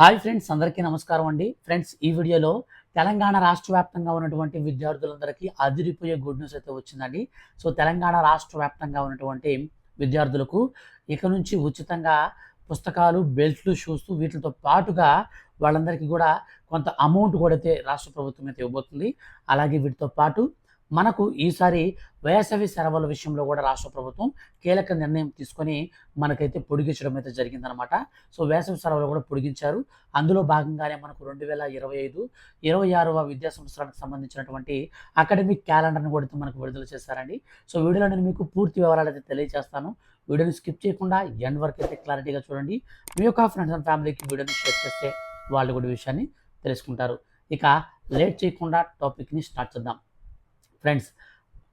Hi friends అందరికీ నమస్కారం అండి. ఫ్రెండ్స్ ఈ వీడియోలో తెలంగాణ రాష్ట్ర వ్యాప్తంగా ఉన్నటువంటి విద్యార్థులందరికీ అదిరిపోయే గుడ్ న్యూస్ అయితే వచ్చిందండి. సో తెలంగాణ రాష్ట్ర వ్యాప్తంగా ఉన్నటువంటి విద్యార్థులకు ఇక నుంచి ఉచితంగా పుస్తకాలు బెల్ట్లు షూస్ వీటితో పాటుగా వాళ్ళందరికీ కూడా కొంత అమౌంట్ కూడా అయితే రాష్ట్ర ప్రభుత్వం అయితే ఇవ్వబోతుంది. అలాగే వీటితో పాటు మనకు ఈసారి వేసవి సెలవుల విషయంలో కూడా రాష్ట్ర ప్రభుత్వం కీలక నిర్ణయం తీసుకొని మనకైతే పొడిగించడం అయితే జరిగిందనమాట సో వేసవి సెలవులు కూడా పొడిగించారు. అందులో భాగంగానే మనకు రెండు వేల ఇరవై ఐదు ఇరవై ఆరవ విద్యా సంవత్సరానికి సంబంధించినటువంటి అకాడమిక్ క్యాలెండర్ని కూడా మనకు విడుదల చేశారండి. సో వీడియోలో నేను మీకు పూర్తి వివరాలు అయితే తెలియజేస్తాను. వీడియోని స్కిప్ చేయకుండా ఎండ్ వరకు అయితే క్లారిటీగా చూడండి. మీ యొక్క ఫ్రెండ్స్ అండ్ ఫ్యామిలీకి వీడియోని షేర్ చేస్తే వాళ్ళు కూడా విషయాన్ని తెలుసుకుంటారు. ఇక లేట్ చేయకుండా టాపిక్ని స్టార్ట్ చేద్దాం. ఫ్రెండ్స్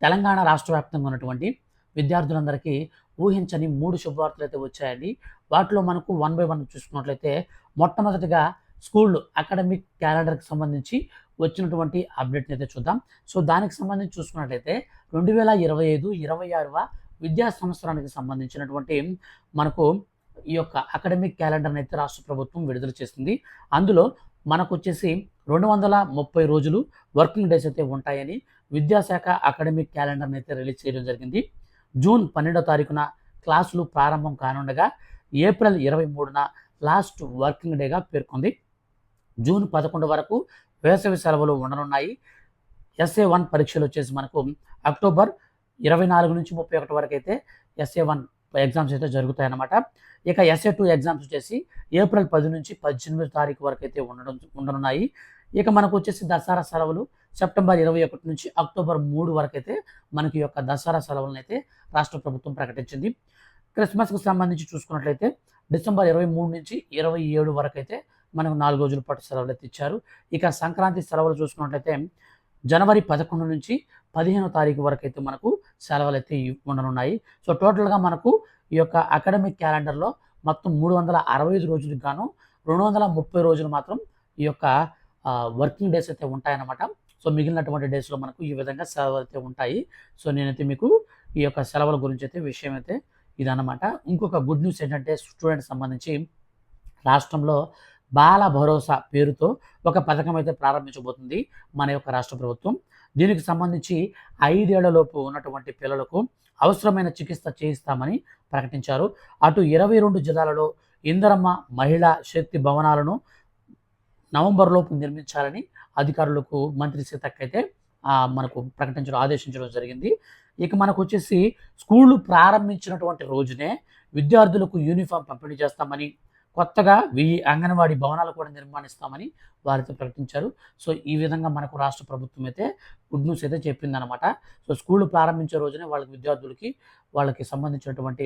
తెలంగాణ రాష్ట్ర వ్యాప్తంగా ఉన్నటువంటి విద్యార్థులందరికీ ఊహించని మూడు శుభవార్తలు అయితే వచ్చాయండి. వాటిలో మనకు వన్ బై వన్ చూసుకున్నట్లయితే మొట్టమొదటిగా స్కూళ్ళు అకాడమిక్ క్యాలెండర్కి సంబంధించి వచ్చినటువంటి అప్డేట్ని అయితే చూద్దాం. సో దానికి సంబంధించి చూసుకున్నట్లయితే రెండు వేల ఇరవై ఐదు ఇరవై ఆరవ విద్యా సంవత్సరానికి సంబంధించినటువంటి మనకు ఈ యొక్క అకాడమిక్ క్యాలెండర్ని అయితే రాష్ట్ర ప్రభుత్వం విడుదల చేసింది. అందులో మనకు వచ్చేసి రెండు వందల ముప్పై రోజులు వర్కింగ్ డేస్ అయితే ఉంటాయని విద్యాశాఖ అకాడమిక్ క్యాలెండర్ని అయితే రిలీజ్ చేయడం జరిగింది. జూన్ పన్నెండో తారీఖున క్లాసులు ప్రారంభం కానుండగా ఏప్రిల్ ఇరవై మూడున లాస్ట్ వర్కింగ్ డేగా పేర్కొంది. జూన్ పదకొండు వరకు వేసవి సెలవులు ఉండనున్నాయి. ఎస్ఏ వన్ పరీక్షలు వచ్చేసి మనకు అక్టోబర్ ఇరవై నాలుగు నుంచి ముప్పై ఒకటి వరకు అయితే ఎస్ఏ వన్ ఎగ్జామ్స్ అయితే జరుగుతాయి అన్నమాట ఇక ఎస్ఏ టూ ఎగ్జామ్స్ వచ్చేసి ఏప్రిల్ పది నుంచి పద్దెనిమిది తారీఖు వరకు అయితే ఉండడం ఉండనున్నాయి. ఇక మనకు వచ్చేసి దసరా సెలవులు సెప్టెంబర్ ఇరవై ఒకటి నుంచి అక్టోబర్ మూడు వరకు అయితే మనకి యొక్క దసరా సెలవులను అయితే రాష్ట్ర ప్రభుత్వం ప్రకటించింది. క్రిస్మస్కి సంబంధించి చూసుకున్నట్లయితే డిసెంబర్ ఇరవై మూడు నుంచి ఇరవై ఏడు వరకు అయితే మనకు నాలుగు రోజుల పాటు సెలవులు అయితే ఇచ్చారు. ఇక సంక్రాంతి సెలవులు చూసుకున్నట్లయితే జనవరి పదకొండు నుంచి పదిహేనో తారీఖు వరకు అయితే మనకు సెలవులు అయితే ఉండనున్నాయి. సో టోటల్గా మనకు ఈ యొక్క అకాడమిక్ క్యాలెండర్లో మొత్తం మూడు వందల అరవై ఐదు రోజులకు గాను రెండు వందల ముప్పై రోజులు మాత్రం ఈ యొక్క వర్కింగ్ డేస్ అయితే ఉంటాయన్నమాట. సో మిగిలినటువంటి డేస్లో మనకు ఈ విధంగా సెలవులు అయితే ఉంటాయి. సో నేనైతే మీకు ఈ యొక్క సెలవుల గురించి అయితే విషయం అయితే ఇదన్నమాట. ఇంకొక గుడ్ న్యూస్ ఏంటంటే స్టూడెంట్ సంబంధించి రాష్ట్రంలో బాల భరోసా పేరుతో ఒక పథకం అయితే ప్రారంభించబోతుంది మన యొక్క రాష్ట్ర ప్రభుత్వం. దీనికి సంబంధించి ఐదేళ్ళలోపు ఉన్నటువంటి పిల్లలకు అవసరమైన చికిత్స చేయిస్తామని ప్రకటించారు. అటు ఇరవై రెండు జిల్లాలలో ఇందరమ్మ మహిళా శక్తి భవనాలను నవంబర్లోపు నిర్మించాలని అధికారులకు మంత్రి సీతక్కైతే మనకు ప్రకటించడం ఆదేశించడం జరిగింది. ఇక మనకు వచ్చేసి స్కూళ్ళు ప్రారంభించినటువంటి రోజునే విద్యార్థులకు యూనిఫామ్ పంపిణీ చేస్తామని కొత్తగా వెయ్యి అంగన్వాడీ భవనాలు కూడా నిర్మాణిస్తామని వారితో ప్రకటించారు. సో ఈ విధంగా మనకు రాష్ట్ర ప్రభుత్వం అయితే గుడ్ న్యూస్ అయితే చెప్పిందనమాట సో స్కూళ్ళు ప్రారంభించే రోజునే వాళ్ళకి విద్యార్థులకి వాళ్ళకి సంబంధించినటువంటి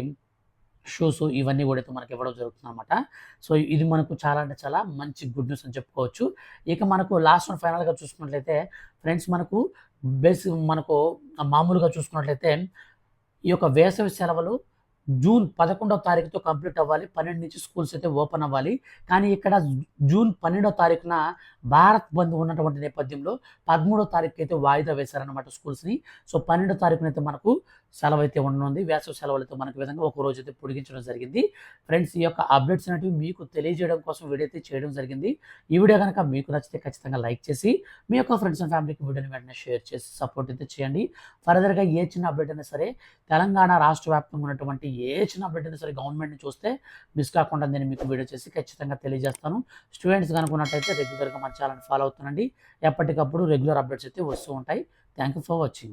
షూస్ ఇవన్నీ కూడా అయితే మనకి ఇవ్వడం జరుగుతుంది అనమాట సో ఇది మనకు చాలా అంటే చాలా మంచి గుడ్ న్యూస్ అని చెప్పుకోవచ్చు. ఇక మనకు లాస్ట్ అండ్ ఫైనల్గా చూసుకున్నట్లయితే ఫ్రెండ్స్ మనకు బేసిక్ మనకు మామూలుగా చూసుకున్నట్లయితే ఈ యొక్క వేసవి సెలవులు జూన్ పదకొండవ తారీఖుతో కంప్లీట్ అవ్వాలి. పన్నెండు నుంచి స్కూల్స్ అయితే ఓపెన్ అవ్వాలి. కానీ ఇక్కడ జూన్ పన్నెండవ తారీఖున భారత్ బంద్ ఉన్నటువంటి నేపథ్యంలో పదమూడో తారీఖు అయితే వాయిదా వేశారనమాట స్కూల్స్ని. సో పన్నెండో తారీఖున అయితే మనకు సెలవు అయితే ఉండనుంది. వేసవి సెలవులతో మనకు విధంగా ఒక రోజు అయితే పొడిగించడం జరిగింది. ఫ్రెండ్స్ ఈ యొక్క అప్డేట్స్ అనేవి మీకు తెలియజేయడం కోసం వీడియో అయితే చేయడం జరిగింది. ఈ వీడియో కనుక మీకు నచ్చితే ఖచ్చితంగా లైక్ చేసి మీ యొక్క ఫ్రెండ్స్ అండ్ ఫ్యామిలీకి వీడియోని వెంటనే షేర్ చేసి సపోర్ట్ అయితే చేయండి. ఫర్దర్గా ఏ చిన్న అప్డేట్ అయినా సరే తెలంగాణ రాష్ట్ర వ్యాప్తంగా ఉన్నటువంటి ఏ చిన్న అప్డేట్ అయినా సరే గవర్నమెంట్ని చూస్తే మిస్ కాకుండా నేను మీకు వీడియో చేసి ఖచ్చితంగా తెలియజేస్తాను. స్టూడెంట్స్ కనుకున్నట్టయితే రెగ్యులర్గా మన ఛానల్ ఫాలో అవుతానండి ఎప్పటికప్పుడు రెగ్యులర్ అప్డేట్స్ అయితే వస్తూ ఉంటాయి. Thank you for watching